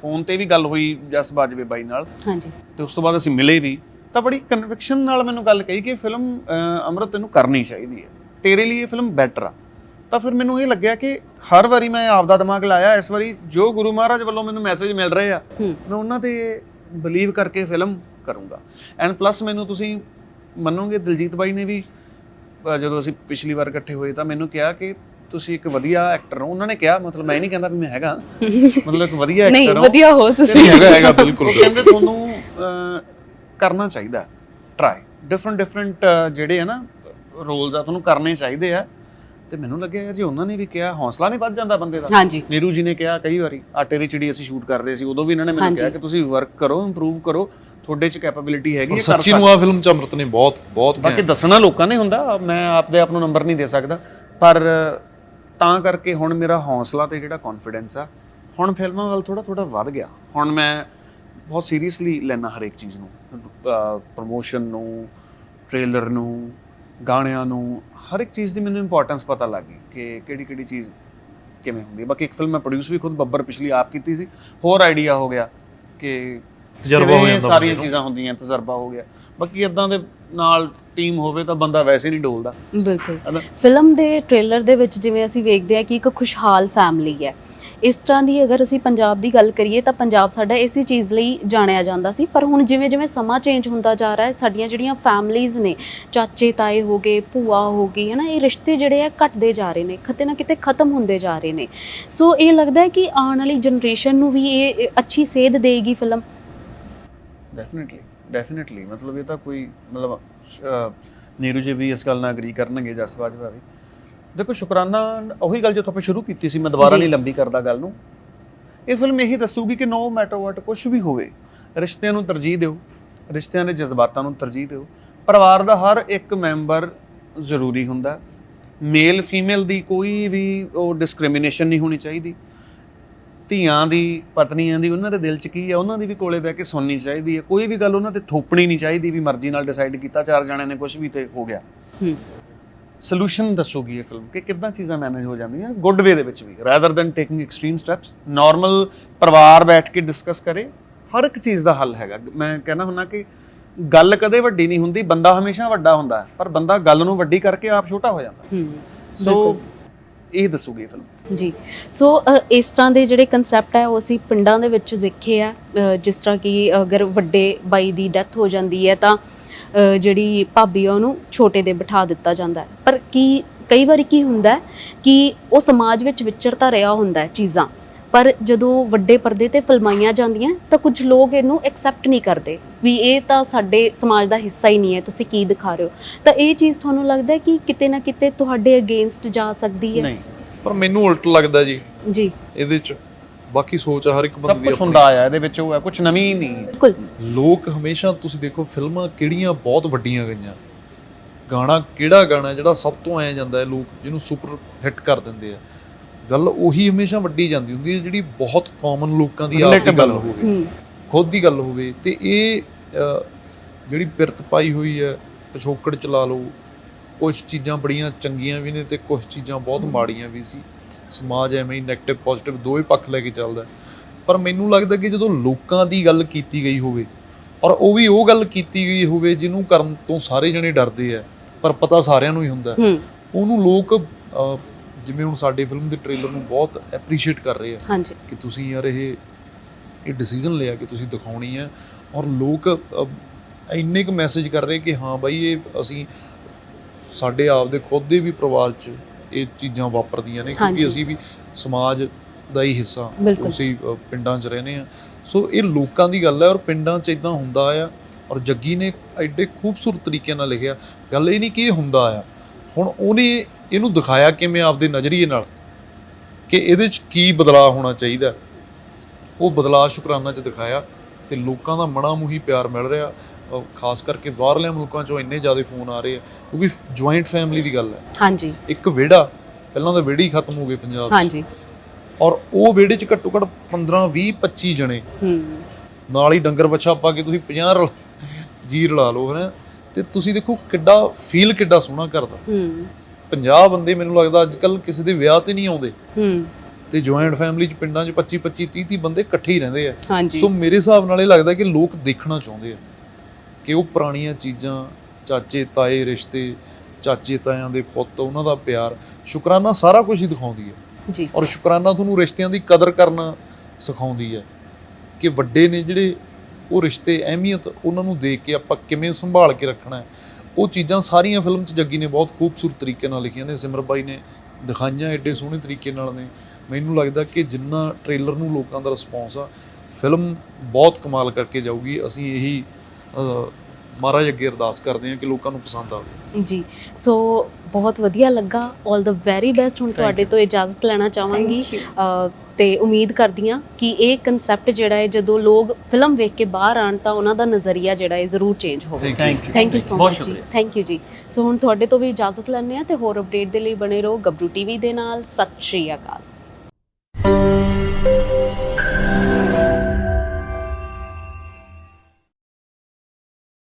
ਫੋਨ ਤੇ ਵੀ ਗੱਲ ਹੋਈ ਜਸ ਬਾਜਵੇ ਬਾਈ ਨਾਲ ਹਾਂਜੀ। ਤੇ ਉਸ ਤੋਂ ਬਾਅਦ ਅਸੀਂ ਮਿਲੇ ਵੀ। ਤਾਂ ਬੜੀ ਕਨਵਿਕਸ਼ਨ ਨਾਲ ਮੈਨੂੰ ਗੱਲ ਕਹੀ ਕਿ ਫਿਲਮ ਅਮਰਤ ਤੈਨੂੰ ਕਰਨੀ ਚਾਹੀਦੀ ਹੈ। ਤੇਰੇ ਲਈ ਇਹ ਫਿਲਮ ਬੈਟਰ ਆ। ਤਾਂ ਫਿਰ ਮੈਨੂੰ ਇਹ ਲੱਗਿਆ ਕਿ ਹਰ ਵਾਰੀ ਮੈਂ ਆਪਦਾ ਦਿਮਾਗ ਲਾਇਆ ਇਸ ਵਾਰੀ ਜੋ ਗੁਰੂ ਮਹਾਰਾਜ ਵੱਲੋਂ ਮੈਨੂੰ ਮੈਸੇਜ ਮਿਲ ਰਹੇ ਆ ਮੈਂ ਉਹਨਾਂ ਤੇ ਬਲੀਵ ਕਰਕੇ ਫਿਲਮ ਕਰੂੰਗਾ। ਐਂਡ ਪਲੱਸ ਮੈਨੂੰ ਤੁਸੀਂ ਮੰਨੋਗੇ ਦਿਲਜੀਤ ਬਾਈ ਨੇ ਵੀ ਜਦੋਂ ਅਸੀਂ ਪਿਛਲੀ ਵਾਰ ਇਕੱਠੇ ਹੋਏ ਤਾਂ ਮੈਨੂੰ ਕਿਹਾ ਕਿ ਤੁਸੀਂ ਇੱਕ ਵਧੀਆ ਐਕਟਰ ਹੋ। ਉਹਨਾਂ ਨੇ ਕਿਹਾ ਮਤਲਬ ਮੈਂ ਇਹ ਨਹੀਂ ਕਹਿੰਦਾ ਵੀ ਮੈਂ ਹੈਗਾ। ਮਤਲਬ ਇੱਕ ਵਧੀਆ ਨਹੀਂ ਐਕਟਰ ਹੋ। ਵਧੀਆ ਹੋ ਤੁਸੀਂ। ਨਹੀਂ ਹੈਗਾ ਹੈਗਾ ਬਿਲਕੁਲ ਉਹ ਕਹਿੰਦੇ ਤੁਹਾਨੂੰ ਕਰਨਾ ਚਾਹੀਦਾ। ਟਰਾਈ ਡਿਫਰੈਂਟ ਡਿਫਰੈਂਟ ਜਿਹੜੇ ਆ ਨਾ ਰੋਲਸ ਆ ਤੁਹਾਨੂੰ ਕਰਨੇ ਚਾਹੀਦੇ ਆ। ਤੇ ਮੈਨੂੰ ਲੱਗਿਆ ਯਾਰ ਜੇ ਉਹਨਾਂ ਨੇ ਵੀ ਕਿਹਾ ਹੌਸਲਾ ਨਹੀਂ ਵੱਧ ਜਾਂਦਾ ਬੰਦੇ ਦਾ। ਹਾਂਜੀ। ਨੀਰੂ ਜੀ ਨੇ ਕਿਹਾ ਕਈ ਵਾਰੀ ਆਟੇ ਦੀ ਚਿੜੀ ਅਸੀਂ ਸ਼ੂਟ ਕਰ ਰਹੇ ਸੀ ਉਦੋਂ ਵੀ ਇਹਨਾਂ ਨੇ ਮੈਨੂੰ। ਕਿਹਾ ਕਿ ਤੁਸੀਂ ਵਰਕ ਕਰੋ ਇੰਪਰੂਵ ਕਰੋ ਤੁਹਾਡੇ 'ਚ ਕੈਪੇਬਿਲਿਟੀ ਹੈਗੀ ਔਰ ਹੈ, ਕਰ ਸੱਚੀ ਨੂੰ ਆ ਫਿਲਮ ਚ ਅੰਮ੍ਰਿਤ ਨੇ ਬਹੁਤ ਬਹੁਤ ਬਾਕੀ ਦੱਸਣਾ ਲੋਕਾਂ ਨੇ ਹੁੰਦਾ ਮੈਂ ਆਪਦੇ ਆਪ ਨੂੰ ਨੰਬਰ ਨਹੀਂ ਦੇ ਸਕਦਾ। ਪਰ ਤਾਂ ਕਰਕੇ ਹੁਣ ਮੇਰਾ ਹੌਸਲਾ ਤੇ ਜਿਹੜਾ ਕੌਨਫੀਡੈਂਸ ਆ ਹੁਣ ਫਿਲਮਾਂ ਵੱਲ ਥੋੜਾ ਥੋੜਾ ਵੱਧ ਗਿਆ। ਹੁਣ ਮੈਂ ਬਹੁਤ ਸੀਰੀਅਸਲੀ ਲੈਣਾ ਹਰ ਇੱਕ ਚੀਜ਼ ਨੂੰ। ਪ੍ਰੋਮੋਸ਼ਨ ਨੂੰ ਟ੍ਰੇਲਰ ਨੂੰ ਗਾਣਿਆਂ ਨੂੰ ਹਰ ਇੱਕ ਚੀਜ਼ ਦੀ ਮੈਨੂੰ ਇੰਪੋਰਟੈਂਸ ਪਤਾ ਲੱਗ ਗਈ ਕਿ ਕਿਹੜੀ ਕਿਹੜੀ ਚੀਜ਼ ਕਿਵੇਂ ਹੁੰਦੀ ਹੈ। ਬਾਕੀ ਇੱਕ ਫਿਲਮ ਮੈਂ ਪ੍ਰੋਡਿਊਸ ਵੀ ਖੁਦ ਬੱਬਰ ਪਿਛਲੀ ਆਪ ਕੀਤੀ ਸੀ। ਹੋਰ ਆਈਡੀਆ ਹੋ ਗਿਆ ਕਿ ਤਜਰਬਾ ਹੋ ਜਾਂਦਾ ਸਾਰੀਆਂ। ਚੀਜ਼ਾਂ ਹੁੰਦੀਆਂ ਤਜਰਬਾ ਹੋ ਗਿਆ। ਬਾਕੀ ਇਦਾਂ ਦੇ ਨਾਲ ਟੀਮ ਹੋਵੇ ਤਾਂ ਬੰਦਾ ਵੈਸੇ ਨਹੀਂ ਡੋਲਦਾ। ਬਿਲਕੁਲ। ਫਿਲਮ ਦੇ ਟ੍ਰੇਲਰ ਦੇ ਵਿੱਚ ਜਿਵੇਂ ਅਸੀਂ ਵੇਖਦੇ ਹਾਂ ਕਿ ਇੱਕ ਖੁਸ਼ਹਾਲ ਫੈਮਿਲੀ ਹੈ। ਇਸ ਤਰ੍ਹਾਂ ਦੀ ਅਗਰ ਅਸੀਂ ਪੰਜਾਬ ਦੀ ਗੱਲ ਕਰੀਏ ਤਾਂ ਪੰਜਾਬ ਸਾਡਾ ਇਸੇ ਚੀਜ਼ ਲਈ ਜਾਣਿਆ ਜਾਂਦਾ ਸੀ। ਪਰ ਹੁਣ ਜਿਵੇਂ ਜਿਵੇਂ ਸਮਾਂ ਚੇਂਜ ਹੁੰਦਾ ਜਾ ਰਿਹਾ ਹੈ ਸਾਡੀਆਂ ਜਿਹੜੀਆਂ ਫੈਮਲੀਆਂ ਨੇ ਚਾਚੇ ਤਾਏ ਹੋ ਗਏ ਭੂਆ ਹੋ ਗਈ ਹਨਾ ਇਹ ਰਿਸ਼ਤੇ ਜਿਹੜੇ ਆ ਘਟਦੇ ਜਾ ਰਹੇ ਨੇ ਕਿਤੇ ਨਾ ਕਿਤੇ ਖਤਮ ਹੁੰਦੇ ਜਾ ਰਹੇ ਨੇ। ਸੋ ਇਹ ਲੱਗਦਾ ਹੈ ਕਿ ਆਉਣ ਵਾਲੀ ਜਨਰੇਸ਼ਨ ਨੂੰ ਵੀ ਇਹ ਅੱਛੀ ਸੇਧ ਦੇਗੀ ਫਿਲਮ? ਡੈਫੀਨਿਟਲੀ ਡੈਫੀਨਿਟਲੀ ਮਤਲਬ ਇਹ ਤਾਂ ਕੋਈ ਮਤਲਬ ਨੀਰੂ ਜੀ ਵੀ ਇਸ ਗੱਲ ਨਾਲ ਅਗਰੀ ਕਰਨਗੇ ਜਸਬਾਜ ਵੀ। ਦੇਖੋ ਸ਼ੁਕਰਾਨਾ ਉਹੀ ਗੱਲ ਜਿੱਥੋਂ ਆਪਾਂ ਸ਼ੁਰੂ ਕੀਤੀ ਸੀ ਮੈਂ ਦੁਬਾਰਾ। ਨਹੀਂ ਲੰਬੀ ਕਰਦਾ ਗੱਲ ਨੂੰ। ਇਹ ਫਿਲਮ ਇਹੀ ਦੱਸੂਗੀ ਕਿ ਨੋ ਮੈਟਰ ਵਾਟ ਕੁਝ ਵੀ ਹੋਵੇ ਰਿਸ਼ਤਿਆਂ ਨੂੰ ਤਰਜੀਹ ਦਿਓ ਰਿਸ਼ਤਿਆਂ ਦੇ ਜਜ਼ਬਾਤਾਂ ਨੂੰ ਤਰਜੀਹ ਦਿਓ। ਪਰਿਵਾਰ ਦਾ ਹਰ ਇੱਕ ਮੈਂਬਰ ਜ਼ਰੂਰੀ ਹੁੰਦਾ। ਮੇਲ ਫੀਮੇਲ ਦੀ ਕੋਈ ਵੀ ਉਹ ਡਿਸਕ੍ਰਿਮੀਨੇਸ਼ਨ ਨਹੀਂ ਹੋਣੀ ਚਾਹੀਦੀ। ਧੀਆਂ ਦੀ ਪਤਨੀਆਂ ਦੀ ਉਹਨਾਂ ਦੇ ਦਿਲ 'ਚ ਕੀ ਹੈ ਉਹਨਾਂ ਦੀ ਵੀ ਕੋਲੇ ਬਹਿ ਕੇ ਸੁਣਨੀ ਚਾਹੀਦੀ ਹੈ ਕੋਈ ਵੀ ਗੱਲ ਉਹਨਾਂ ਤੇ ਥੋਪਣੀ ਨਹੀਂ ਚਾਹੀਦੀ ਵੀ ਮਰਜ਼ੀ ਨਾਲ ਡਿਸਾਈਡ ਕੀਤਾ ਚਾਰ ਜਣਿਆਂ ਨੇ ਕੁਝ ਵੀ ਤੇ ਹੋ ਗਿਆ। ਹੂੰ। ਸੋਲੂਸ਼ਨ ਦੱਸੂਗੀ ਇਹ ਫਿਲਮ ਕਿ ਕਿੱਦਾਂ ਚੀਜ਼ਾਂ ਮੈਨੇਜ ਹੋ ਜਾਂਦੀਆਂ? ਗੁੱਡ ਵੇ ਦੇ ਵਿੱਚ ਵੀ। Rather than taking extreme steps normal ਪਰਿਵਾਰ ਬੈਠ ਕੇ ਡਿਸਕਸ ਕਰੇ। ਹਰ ਇੱਕ ਚੀਜ਼ ਦਾ ਹੱਲ ਹੈਗਾ। ਮੈਂ ਕਹਿੰਦਾ ਹੁੰਨਾ ਕਿ ਗੱਲ ਕਦੇ ਵੱਡੀ ਨਹੀਂ ਹੁੰਦੀ ਬੰਦਾ ਹਮੇਸ਼ਾ ਵੱਡਾ ਹੁੰਦਾ ਪਰ ਬੰਦਾ ਗੱਲ ਨੂੰ ਵੱਡੀ ਕਰਕੇ ਆਪ ਛੋਟਾ ਹੋ ਜਾਂਦਾ ਹੂੰ। ਸੋ ਇਹ ਦੱਸੂਗੀ ਫਿਲਮ ਜੀ। ਸੋ ਇਸ ਤਰ੍ਹਾਂ ਦੇ ਜਿਹੜੇ ਕਨਸੈਪਟ ਹੈ, ਉਹ ਅਸੀਂ ਪਿੰਡਾਂ ਦੇ ਵਿੱਚ ਦੇਖੇ ਆ। ਜਿਸ ਤਰ੍ਹਾਂ ਕਿ ਅਗਰ ਵੱਡੇ ਬਾਈ ਦੀ ਡੈਥ ਹੋ ਜਾਂਦੀ ਹੈ, ਤਾਂ ਜਿਹੜੀ ਭਾਬੀ ਆ, ਉਹਨੂੰ ਛੋਟੇ ਦੇ ਬਿਠਾ ਦਿੱਤਾ ਜਾਂਦਾ ਪਰ ਕੀ, ਕਈ ਵਾਰੀ ਕੀ ਹੁੰਦਾ ਕਿ ਉਹ ਸਮਾਜ ਵਿੱਚ ਵਿਚਰਤਾ ਰਿਹਾ ਹੁੰਦਾ ਚੀਜ਼ਾਂ। ਪਰ ਜਦੋਂ ਵੱਡੇ ਪਰਦੇ ਤੇ ਫਿਲਮਾਈਆਂ ਜਾਂਦੀਆਂ ਤਾਂ ਕੁਝ ਲੋਕ ਇਹਨੂੰ ਐਕਸੈਪਟ ਨਹੀਂ ਕਰਦੇ ਵੀ ਇਹ ਤਾਂ ਸਾਡੇ ਸਮਾਜ ਦਾ ਹਿੱਸਾ ਹੀ ਨਹੀਂ ਹੈ ਤੁਸੀਂ ਕੀ ਦਿਖਾ ਰਹੇ ਹੋ? ਤਾਂ ਇਹ ਚੀਜ਼ ਤੁਹਾਨੂੰ ਲੱਗਦਾ ਹੈ ਕਿ ਕਿਤੇ ਨਾ ਕਿਤੇ ਤੁਹਾਡੇ ਅਗੇਂਸਟ ਜਾ ਸਕਦੀ ਹੈ? ਨਹੀਂ। ਪਰ ਮੈਨੂੰ ਉਲਟ ਲੱਗਦਾ ਜੀ। ਜੀ। ਇਹਦੇ ਚ ਬਾਕੀ ਸੋਚ ਆ ਹਰ ਇੱਕ ਸਭ ਬੰਦੇ ਦੀ ਕੁਝ ਆਪਣੀ। ਹੁੰਦਾ ਆ ਇਹਦੇ ਵਿੱਚ ਉਹ ਹੈ ਕੁਝ ਨਵੀਂ ਨਹੀਂ। ਬਿਲਕੁਲ। ਲੋਕ ਹਮੇਸ਼ਾ ਤੁਸੀਂ ਦੇਖੋ ਫਿਲਮਾਂ ਕਿਹੜੀਆਂ ਬਹੁਤ ਵੱਡੀਆਂ ਗਈਆਂ। ਗਾਣਾ ਕਿਹੜਾ ਗਾਣਾ ਜਿਹੜਾ ਸਭ ਤੋਂ ਆਇਆ ਜਾਂਦਾ ਹੈ ਲੋਕ ਜਿਹਨੂੰ ਸੁਪਰ ਹਿੱਟ ਕਰ ਦਿੰਦੇ ਆ। ਗੱਲ ਉਹੀ ਹਮੇਸ਼ਾ ਵੱਡੀ ਜਾਂਦੀ ਹੁੰਦੀ ਹੈ ਜਿਹੜੀ ਬਹੁਤ ਕਾਮਨ ਲੋਕਾਂ ਦੀ ਆਪ ਦੀ ਗੱਲ ਹੋਵੇ। ਖੁਦ ਦੀ ਗੱਲ ਹੋਵੇ। ਤੇ ਇਹ ਜਿਹੜੀ ਪਿਰਤ ਪਾਈ ਹੋਈ ਹੈ ਪਿਛੋਕੜ ਚਲਾ ਲਓ ਕੁਝ ਚੀਜ਼ਾਂ ਬੜੀਆਂ ਚੰਗੀਆਂ ਵੀ ਨੇ ਤੇ ਕੁਝ ਚੀਜ਼ਾਂ ਬਹੁਤ ਮਾੜੀਆਂ ਵੀ ਸੀ। ਸਮਾਜ ਐਵੇਂ ਹੀ 네ਗੇਟਿਵ ਪੋਜ਼ਿਟਿਵ ਦੋਵੇਂ ਪੱਖ ਲੈ ਕੇ ਚੱਲਦਾ। ਪਰ ਮੈਨੂੰ ਲੱਗਦਾ ਕਿ ਜਦੋਂ ਲੋਕਾਂ ਦੀ ਗੱਲ ਕੀਤੀ ਗਈ ਹੋਵੇ ਔਰ ਉਹ ਵੀ ਉਹ ਗੱਲ ਕੀਤੀ ਗਈ ਹੋਵੇ ਜਿਹਨੂੰ ਕਰਨ ਤੋਂ ਸਾਰੇ ਜਣੇ ਡਰਦੇ ਆ ਪਰ ਪਤਾ ਸਾਰਿਆਂ ਨੂੰ ਹੀ ਹੁੰਦਾ। ਉਹਨੂੰ ਲੋਕ ਜਿਵੇਂ ਹੁਣ ਸਾਡੇ ਫਿਲਮ ਦੇ ਟ੍ਰੇਲਰ ਨੂੰ ਬਹੁਤ ਐਪਰੀਸ਼ੀਏਟ ਕਰ ਰਹੇ ਆ ਹਾਂਜੀ ਕਿ ਤੁਸੀਂ ਯਾਰ ਇਹ ਇਹ ਡਿਸੀਜਨ ਲਿਆ ਕਿ ਤੁਸੀਂ ਦਿਖਾਉਣੀ ਹੈ ਔਰ ਲੋਕ ਇੰਨੇ ਕੁ ਮੈਸੇਜ ਕਰ ਰਹੇ ਕਿ ਹਾਂ ਬਾਈ ਇਹ ਅਸੀਂ ਸਾਡੇ ਆਪ ਦੇ ਖੁਦ ਦੇ ਵੀ ਪਰਿਵਾਰ 'ਚ ਇਹ ਚੀਜ਼ਾਂ ਵਾਪਰਦੀਆਂ ਨੇ। ਕਿਉਂਕਿ ਅਸੀਂ ਵੀ ਸਮਾਜ ਦਾ ਹੀ ਹਿੱਸਾ। ਉਸੇ ਪਿੰਡਾਂ 'ਚ ਰਹਿੰਦੇ ਆ ਸੋ ਇਹ ਲੋਕਾਂ ਦੀ ਗੱਲ ਹੈ ਔਰ ਪਿੰਡਾਂ 'ਚ ਇਦਾਂ ਹੁੰਦਾ ਆ ਔਰ ਜੱਗੀ ਨੇ ਐਡੇ ਖੂਬਸੂਰਤ ਤਰੀਕੇ ਨਾਲ ਲਿਖਿਆ ਗੱਲ ਇਹ ਨਹੀਂ ਕਿ ਇਹ ਹੁੰਦਾ ਆ ਹੁਣ ਉਹਨੇ ਇਹਨੂੰ ਦਿਖਾਇਆ ਕਿਵੇਂ ਆਪਦੇ ਨਜ਼ਰੀਏ ਨਾਲ ਕਿ ਇਹਦੇ 'ਚ ਕੀ ਬਦਲਾਅ ਹੋਣਾ ਚਾਹੀਦਾ। ਉਹ ਬਦਲਾਅ ਸ਼ੁਕਰਾਨਾ 'ਚ ਦਿਖਾਇਆ ਤੇ ਲੋਕਾਂ ਦਾ ਮਣਾ ਮੁਹੀ ਪਿਆਰ ਮਿਲ ਰਿਹਾ। ਖਾਸ ਕਰਕੇ ਬਾਹਰਲੇ ਮੁਲਕਾਂ 'ਚੋਂ ਇੰਨੇ ਜ਼ਿਆਦਾ ਫੋਨ ਆ ਰਹੇ ਆ ਕਿਉਂਕਿ ਜੁਆਇੰਟ ਫੈਮਿਲੀ ਦੀ ਗੱਲ ਹੈ। ਹਾਂਜੀ। ਇੱਕ ਵਿਹੜਾ ਪਹਿਲਾਂ ਤਾਂ ਵਿਹੜੇ ਹੀ ਖਤਮ ਹੋ ਗਏ ਪੰਜਾਬ 'ਚ। ਹਾਂਜੀ। ਔਰ ਉਹ ਵਿਹੜੇ 'ਚ ਘੱਟੋ ਘੱਟ 15 20 25 ਜਣੇ। ਹੂੰ। ਨਾਲ ਹੀ ਡੰਗਰ ਬੱਛਾ ਪਾ ਕੇ ਤੁਸੀਂ 50 ਰਲ ਜੀ ਰਲਾ ਲਓ ਹੈ ਤੇ ਤੁਸੀਂ ਦੇਖੋ ਕਿੱਡਾ ਫੀਲ ਕਿੱਡਾ ਸੋਹਣਾ ਕਰਦਾ। ਹੂੰ। 50 ਬੰਦੇ ਮੈਨੂੰ ਲੱਗਦਾ ਅੱਜ ਕੱਲ ਕਿਸੇ ਦੇ ਵਿਆਹ ਤੇ ਨਹੀਂ ਆਉਂਦੇ। ਹੂੰ। ਤੇ ਜੁਆਇੰਟ ਫੈਮਿਲੀ 'ਚ ਪਿੰਡਾਂ 'ਚ 25 25 30 30 ਬੰਦੇ ਇਕੱਠੇ ਹੀ ਰਹਿੰਦੇ ਆ। ਸੋ ਮੇਰੇ ਹਿਸਾਬ ਨਾਲ ਇਹ ਲੱਗਦਾ ਕਿ ਲੋਕ ਦੇਖਣਾ ਚਾਹੁੰਦੇ ਆ ਕਿ ਉਹ ਪੁਰਾਣੀਆਂ ਚੀਜ਼ਾਂ ਚਾਚੇ ਤਾਏ ਰਿਸ਼ਤੇ ਚਾਚੇ ਤਾਇਆਂ ਦੇ ਪੁੱਤ ਉਹਨਾਂ ਦਾ ਪਿਆਰ ਸ਼ੁਕਰਾਨਾ ਸਾਰਾ ਕੁਝ ਹੀ ਦਿਖਾਉਂਦੀ ਹੈ ਜੀ। ਔਰ ਸ਼ੁਕਰਾਨਾ ਤੁਹਾਨੂੰ ਰਿਸ਼ਤਿਆਂ ਦੀ ਕਦਰ ਕਰਨਾ ਸਿਖਾਉਂਦੀ ਹੈ ਕਿ ਵੱਡੇ ਨੇ ਜਿਹੜੇ ਉਹ ਰਿਸ਼ਤੇ ਅਹਿਮੀਅਤ ਉਹਨਾਂ ਨੂੰ ਦੇਖ ਕੇ ਆਪਾਂ ਕਿਵੇਂ ਸੰਭਾਲ ਕੇ ਰੱਖਣਾ ਹੈ। ਉਹ ਚੀਜ਼ਾਂ ਸਾਰੀਆਂ ਫਿਲਮ 'ਚ ਜੱਗੀ ਨੇ ਬਹੁਤ ਖੂਬਸੂਰਤ ਤਰੀਕੇ ਨਾਲ ਲਿਖੀਆਂ ਨੇ। ਸਿਮਰ ਬਾਈ ਨੇ ਦਿਖਾਈਆਂ ਐਡੇ ਸੋਹਣੇ ਤਰੀਕੇ ਨਾਲ ਨੇ। ਮੈਨੂੰ ਲੱਗਦਾ ਕਿ ਜਿੰਨਾ ਟ੍ਰੇਲਰ ਨੂੰ ਲੋਕਾਂ ਦਾ ਰਿਸਪੌਂਸ ਆ ਫਿਲਮ ਬਹੁਤ ਕਮਾਲ ਕਰਕੇ ਜਾਊਗੀ। ਅਸੀਂ ਇਹੀ ਮਹਾਰਾਜ ਅੱਗੇ ਅਰਦਾਸ ਕਰਦੇ ਹਾਂ ਕਿ ਲੋਕਾਂ ਨੂੰ ਪਸੰਦ ਆਵੇ। ਜੀ ਸੋ ਬਹੁਤ ਵਧੀਆ ਲੱਗਾ। 올 ਦਾ ਵੈਰੀ ਬੈਸਟ ਹੁਣ ਤੁਹਾਡੇ ਤੋਂ ਇਜਾਜ਼ਤ ਲੈਣਾ ਚਾਹਾਂਗੀ। ਤੇ ਉਮੀਦ ਕਰਦੀ ਹਾਂ ਕਿ ਇਹ ਕਨਸੈਪਟ ਜਿਹੜਾ ਹੈ ਜਦੋਂ ਲੋਕ ਫਿਲਮ ਵੇਖ ਕੇ ਬਾਹਰ ਆਣ ਤਾਂ ਉਹਨਾਂ ਦਾ ਨਜ਼ਰੀਆ ਜਿਹੜਾ ਹੈ ਜ਼ਰੂਰ ਚੇਂਜ ਹੋਵੇ। Thank you thank you so much ji. Thank you ji. So ਹੁਣ ਤੁਹਾਡੇ ਤੋਂ ਵੀ ਇਜਾਜ਼ਤ ਲੈਂਦੇ ਆ ਤੇ ਹੋਰ ਅਪਡੇਟ ਦੇ ਲਈ ਬਣੇ ਰਹੋ ਗੱਬਰੂ ਟੀਵੀ ਦੇ ਨਾਲ। ਸਤਿ ਸ਼੍ਰੀ ਅਕਾਲ।